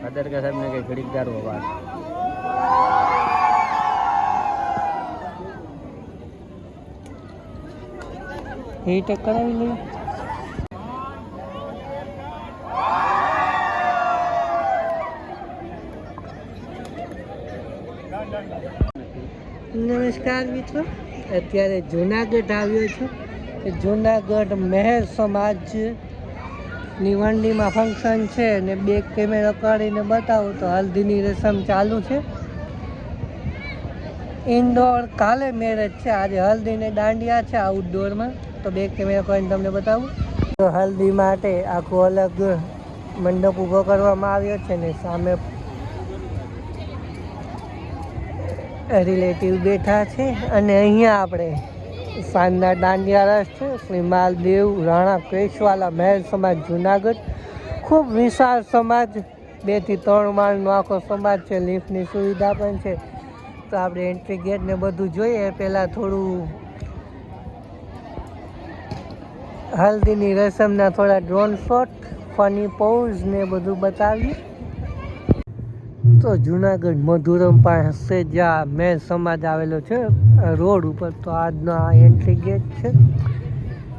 ભાદરકા સાહેબને કંઈ ઘડીક ગારવો વાત હીટ કરાવી લઈએ નમસ્કાર મિત્રો. અત્યારે જુનાગઢ આવ્યો છું. કે જુનાગઢ મહેર સમાજ ની વંડીમાં ફંક્શન છે ને બે કેમેરા કાઢીને બતાવું તો હલ્દીની રસમ ચાલુ છે. ઇન્ડોર કાલે મેરેજ છે. આજે હલ્દીને દાંડિયા છે આઉટડોરમાં તો બે કેમેરા કરીને તમને બતાવું. તો હલ્દી માટે આખો અલગ મંડપ ઊભો કરવામાં આવ્યો છે ને સામે રિલેટિવ બેઠા છે. અને અહીંયા આપણે સાંજના દાંડિયા રસ છે. શ્રી માલદેવ, રાણા કેશવાલા મહેલ સમાજ, જુનાગઢ. ખૂબ વિશાળ સમાજ. બેથી ત્રણ માળનો આખો સમાજ છે. લિફ્ટની સુવિધા પણ છે. તો આપણે એન્ટ્રી ગેટ ને બધું જોઈએ. પહેલાં થોડું હલ્દીની રસમના થોડા ડ્રોન શોટ ફની પોઝ ને બધું બતાવીએ. તો જુનાગઢ મધુરમ પાસે જ્યાં મેં સમાજ આવેલો છે. રોડ ઉપર તો આજનો આ એન્ટ્રી ગેટ છે.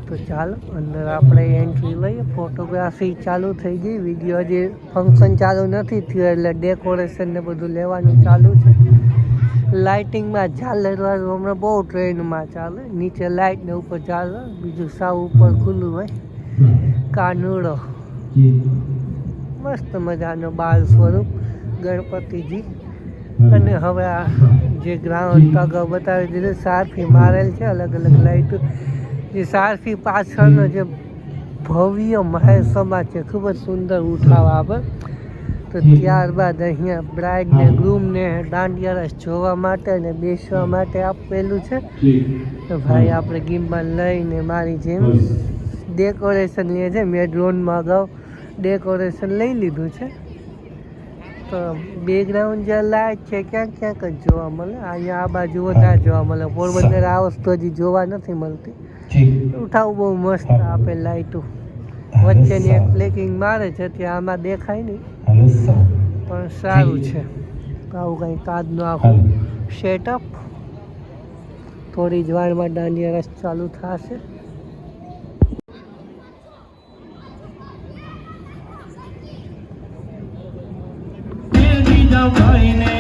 તો ચાલો, અંદર આપણે એન્ટ્રી લઈએ. ફોટોગ્રાફી ચાલુ થઈ ગઈ. વીડિયો હજી ફંક્શન ચાલુ નથી થયું, એટલે ડેકોરેશન ને બધું લેવાનું ચાલુ છે. લાઇટિંગમાં ઝાલરવાળું હમણાં બહુ ટ્રેનમાં ચાલે. નીચે લાઇટ ને ઉપર ચાલે બીજું સાવ ઉપર ખુલ્લું હોય. કાનુડો. મસ્ત મજાનો બાળ સ્વરૂપ. ગણપતિજી. અને હવે આ જે ગ્રાઉન્ડ અગાઉ બતાવી દીધું સારફી મારેલ છે અલગ અલગ લાઈટ. જે સારફી પાછળનો જે ભવ્ય મહેલ સમાજ છે ખૂબ જ સુંદર ઉઠાવ પર તો ત્યારબાદ અહીંયા બ્રાઇડને ગ્રૂમને ગ્રૂમ ને દાંડિયા રસ જોવા માટે અને બેસવા માટે આપેલું છે. તો ભાઈ આપણે ગિમ્બલ લઈને મારી જેમ ડેકોરેશન લે છે મેં ડ્રોનમાં અગાઉ ડેકોરેશન લઈ લીધું છે. તો બેકગ્રાઉન્ડ જે લાઈટ છે ક્યાંક ક્યાંક જ જોવા મળે. અહીંયા આ બાજુ વધારે જોવા મળે. પોરબંદર આ વસ્તુ હજી જોવા નથી મળતી. ઉઠાવું બહુ મસ્ત આપે લાઈટો. વચ્ચેની એક બ્લેકિંગ મારે છે ત્યાં આમાં દેખાય નહીં. પણ સારું છે. આવું કંઈ કાદનું આખું સેટઅપ થોડી જ વારમાં દાંડિયા રસ ચાલુ થશે. না বাইনে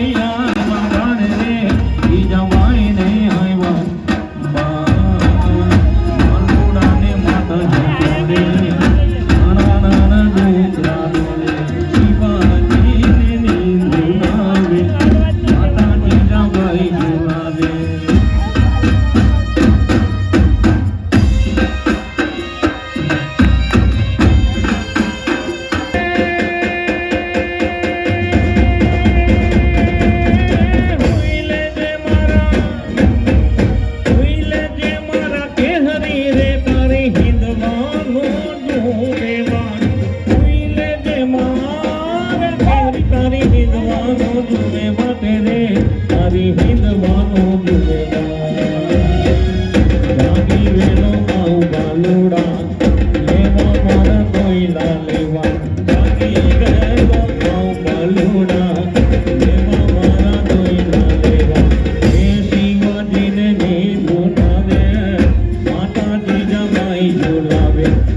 you love it.